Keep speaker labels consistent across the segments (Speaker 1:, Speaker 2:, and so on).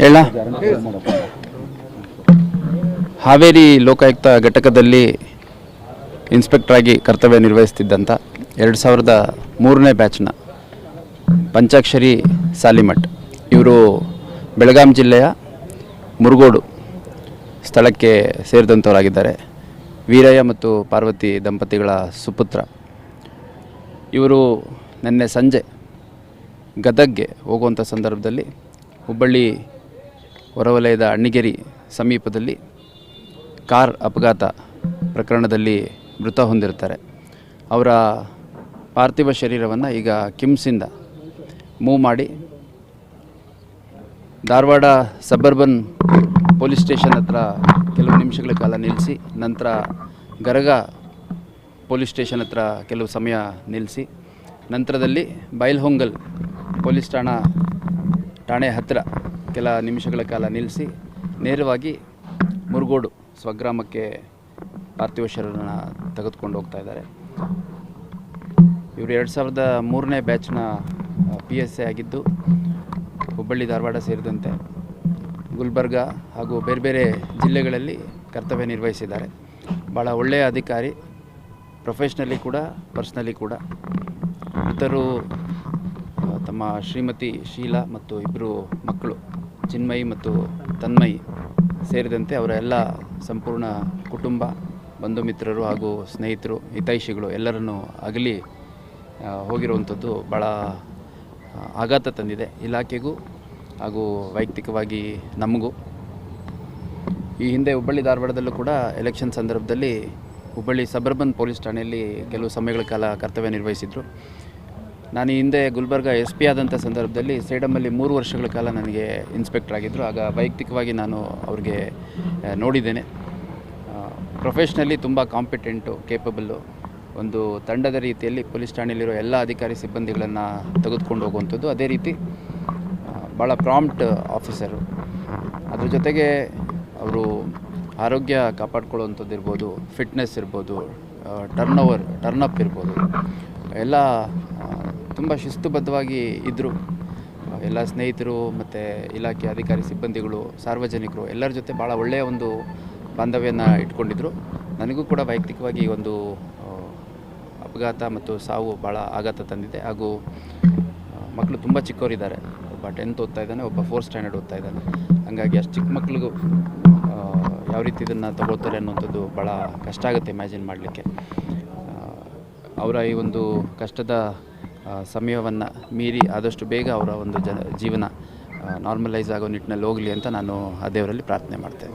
Speaker 1: ಹೇಳ. ಹಾವೇರಿ ಲೋಕಾಯುಕ್ತ ಘಟಕದಲ್ಲಿ ಇನ್ಸ್ಪೆಕ್ಟರ್ ಆಗಿ ಕರ್ತವ್ಯ ನಿರ್ವಹಿಸ್ತಿದ್ದಂಥ ಎರಡು ಸಾವಿರದ ಮೂರನೇ ಬ್ಯಾಚ್ನ ಪಂಚಾಕ್ಷರಿ ಸಾಲಿಮಠ್. ಇವರು ಬೆಳಗಾಂ ಜಿಲ್ಲೆಯ ಮುರುಗೋಡು ಸ್ಥಳಕ್ಕೆ ಸೇರಿದಂಥವರಾಗಿದ್ದಾರೆ ವೀರಯ್ಯ ಮತ್ತು ಪಾರ್ವತಿ ದಂಪತಿಗಳ ಸುಪುತ್ರ. ಇವರು ನಿನ್ನೆ ಸಂಜೆ ಗದಗ್ಗೆ ಹೋಗುವಂಥ ಸಂದರ್ಭದಲ್ಲಿ ಹುಬ್ಬಳ್ಳಿ ಹೊರವಲಯದ ಅಣ್ಣಿಗೆರಿ ಸಮೀಪದಲ್ಲಿ ಕಾರ್ ಅಪಘಾತ ಪ್ರಕರಣದಲ್ಲಿ ಮೃತ ಹೊಂದಿರ್ತಾರೆ ಅವರ ಪಾರ್ಥಿವ ಶರೀರವನ್ನು ಈಗ ಕಿಮ್ಸಿಂದ ಮೂವ್ ಮಾಡಿ ಧಾರವಾಡ ಸಬರ್ಬನ್ ಪೊಲೀಸ್ ಸ್ಟೇಷನ್ ಹತ್ರ ಕೆಲವು ನಿಮಿಷಗಳ ಕಾಲ ನಿಲ್ಲಿಸಿ, ನಂತರ ಗರಗ ಪೊಲೀಸ್ ಸ್ಟೇಷನ್ ಹತ್ರ ಕೆಲವು ಸಮಯ ನಿಲ್ಲಿಸಿ, ನಂತರದಲ್ಲಿ ಬೈಲ್ಹೊಂಗಲ್ ಪೊಲೀಸ್ ಠಾಣಾ, ಠಾಣೆ ಹತ್ತಿರ ಕೆಲ ನಿಮಿಷಗಳ ಕಾಲ ನಿಲ್ಲಿಸಿ ನೇರವಾಗಿ ಮುರುಗೋಡು ಸ್ವಗ್ರಾಮಕ್ಕೆ ಪಾರ್ಥಿವ ಶರೀರನ ತೆಗೆದುಕೊಂಡು ಹೋಗ್ತಾ ಇದ್ದಾರೆ. ಇವರು ಎರಡು ಸಾವಿರದ ಮೂರನೇ ಬ್ಯಾಚ್ನ ಪಿ ಎಸ್ ಎ ಆಗಿದ್ದು, ಹುಬ್ಬಳ್ಳಿ, ಧಾರವಾಡ ಸೇರಿದಂತೆ ಗುಲ್ಬರ್ಗ ಹಾಗೂ ಬೇರೆ ಬೇರೆ ಜಿಲ್ಲೆಗಳಲ್ಲಿ ಕರ್ತವ್ಯ ನಿರ್ವಹಿಸಿದ್ದಾರೆ. ಭಾಳ ಒಳ್ಳೆಯ ಅಧಿಕಾರಿ, ಪ್ರೊಫೆಷ್ನಲಿ ಕೂಡ, ಪರ್ಸ್ನಲಿ ಕೂಡ. ಇತರು ತಮ್ಮ ಶ್ರೀಮತಿ ಶೀಲಾ ಮತ್ತು ಇಬ್ಬರು ಮಕ್ಕಳು ಚಿನ್ಮಯಿ ಮತ್ತು ತನ್ಮಯಿ ಸೇರಿದಂತೆ ಅವರ ಎಲ್ಲ ಸಂಪೂರ್ಣ ಕುಟುಂಬ ಬಂಧು ಮಿತ್ರರು ಹಾಗೂ ಸ್ನೇಹಿತರು, ಹಿತೈಷಿಗಳು ಎಲ್ಲರನ್ನು ಅಗಲಿ ಹೋಗಿರುವಂಥದ್ದು ಭಾಳ ಆಘಾತ ತಂದಿದೆ ಇಲಾಖೆಗೂ ಹಾಗೂ ವೈಯಕ್ತಿಕವಾಗಿ ನಮಗೂ. ಈ ಹಿಂದೆ ಹುಬ್ಬಳ್ಳಿ ಧಾರವಾಡದಲ್ಲೂ ಕೂಡ ಎಲೆಕ್ಷನ್ ಸಂದರ್ಭದಲ್ಲಿ ಹುಬ್ಬಳ್ಳಿ ಸಬರ್ಬನ್ ಪೊಲೀಸ್ ಠಾಣೆಯಲ್ಲಿ ಕೆಲವು ಸಮಯಗಳ ಕಾಲ ಕರ್ತವ್ಯ ನಿರ್ವಹಿಸಿದರು. ನಾನು ಹಿಂದೆ ಗುಲ್ಬರ್ಗ ಎಸ್ ಪಿ ಆದಂಥ ಸಂದರ್ಭದಲ್ಲಿ ಸೇಡಮಲ್ಲಿ ಮೂರು ವರ್ಷಗಳ ಕಾಲ ನನಗೆ ಇನ್ಸ್ಪೆಕ್ಟರ್ ಆಗಿದ್ದರು. ಆಗ ವೈಯಕ್ತಿಕವಾಗಿ ನಾನು ಅವ್ರಿಗೆ ನೋಡಿದ್ದೇನೆ. ಪ್ರೊಫೆಷ್ನಲಿ ತುಂಬ ಕಾಂಪಿಟೆಂಟು, ಕೇಪಬಲ್ಲು, ಒಂದು ತಂಡದ ರೀತಿಯಲ್ಲಿ ಪೊಲೀಸ್ ಠಾಣೆಯಲ್ಲಿರೋ ಎಲ್ಲ ಅಧಿಕಾರಿ ಸಿಬ್ಬಂದಿಗಳನ್ನು ತೆಗೆದುಕೊಂಡು ಹೋಗುವಂಥದ್ದು. ಅದೇ ರೀತಿ ಭಾಳ ಪ್ರಾಂಪ್ಟ್ ಆಫೀಸರು. ಅದ್ರ ಜೊತೆಗೆ ಅವರು ಆರೋಗ್ಯ ಕಾಪಾಡ್ಕೊಳ್ಳುವಂಥದ್ದು ಇರ್ಬೋದು, ಫಿಟ್ನೆಸ್ ಇರ್ಬೋದು ಟರ್ನ್ ಓವರ್ ಟರ್ನ್ ಅಪ್ ಇರ್ಬೋದು, ಎಲ್ಲ ತುಂಬ ಶಿಸ್ತುಬದ್ಧವಾಗಿ ಇದ್ದರು. ಎಲ್ಲ ಸ್ನೇಹಿತರು ಮತ್ತು ಇಲಾಖೆ ಅಧಿಕಾರಿ ಸಿಬ್ಬಂದಿಗಳು, ಸಾರ್ವಜನಿಕರು ಎಲ್ಲರ ಜೊತೆ ಭಾಳ ಒಳ್ಳೆಯ ಒಂದು ಬಾಂಧವ್ಯನ ಇಟ್ಕೊಂಡಿದ್ದರು ನನಗೂ ಕೂಡ ವೈಯಕ್ತಿಕವಾಗಿ ಒಂದು ಅಪಘಾತ ಮತ್ತು ಸಾವು ಭಾಳ ಆಘಾತ ತಂದಿದೆ. ಹಾಗೂ ಮಕ್ಕಳು ತುಂಬ ಚಿಕ್ಕವರಿದ್ದಾರೆ. ಒಬ್ಬ ಟೆಂತ್ ಓದ್ತಾ ಇದ್ದಾನೆ, ಒಬ್ಬ ಫೋರ್ತ್ ಸ್ಟ್ಯಾಂಡರ್ಡ್ ಓದ್ತಾ ಇದ್ದಾನೆ. ಹಾಗಾಗಿ ಅಷ್ಟು ಚಿಕ್ಕ ಮಕ್ಕಳಿಗೂ ಯಾವ ರೀತಿ ಇದನ್ನು ತಗೊಳ್ತಾರೆ ಅನ್ನೋಂಥದ್ದು ಭಾಳ ಕಷ್ಟ ಆಗುತ್ತೆ ಇಮ್ಯಾಜಿನ್ ಮಾಡಲಿಕ್ಕೆ. ಅವರ ಈ ಒಂದು ಕಷ್ಟದ ಸಮಯವನ್ನು ಮೀರಿ ಆದಷ್ಟು ಬೇಗ ಅವರ ಒಂದು ಜೀವನ ನಾರ್ಮಲೈಸ್ ಆಗೋ ನಿಟ್ಟಿನಲ್ಲಿ ಹೋಗಲಿ ಅಂತ ನಾನು ಆ ದೇವರಲ್ಲಿ ಪ್ರಾರ್ಥನೆ ಮಾಡ್ತೇನೆ.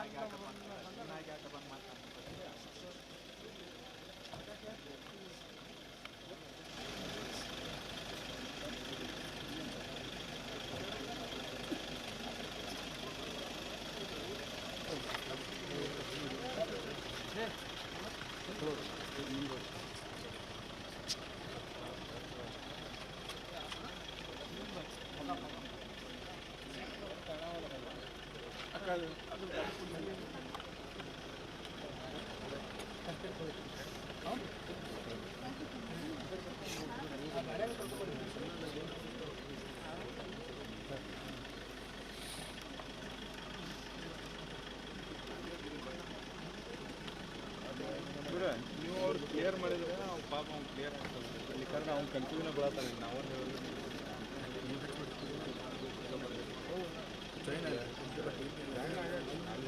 Speaker 2: ಚೆನ್ನಾಗಿ ಯಾಕಪ್ಪ ಚೆನ್ನಾಗಿ ಯಾಕಪ್ಪ ಮಾತಾಡ್ತಾರೆ ನೀವು ಅವ್ರು ಕ್ಲಿಯರ್ ಮಾಡಿದ್ರೆ ನಾವು ಪಾಪ ಅವ್ನು ಕ್ಲಿಯರ್ ಮಾಡ್ತಾರೆ ಅಲ್ಲಿ ಕಾರಣ ಅವ್ನು ಕನ್ಫ್ಯೂಷನ್ ಬಳಸ್ತಾರೆ ನಾವು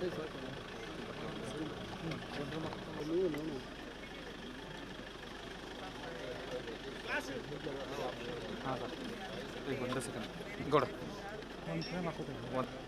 Speaker 2: ಬರಲ್ಲ ಹಾಂ ಸರ್ ಈಗ ಒಂದೇ ಸೆಕೆಂಡ್ ಗೌಡ ಒಂದು ಬಿಡಿ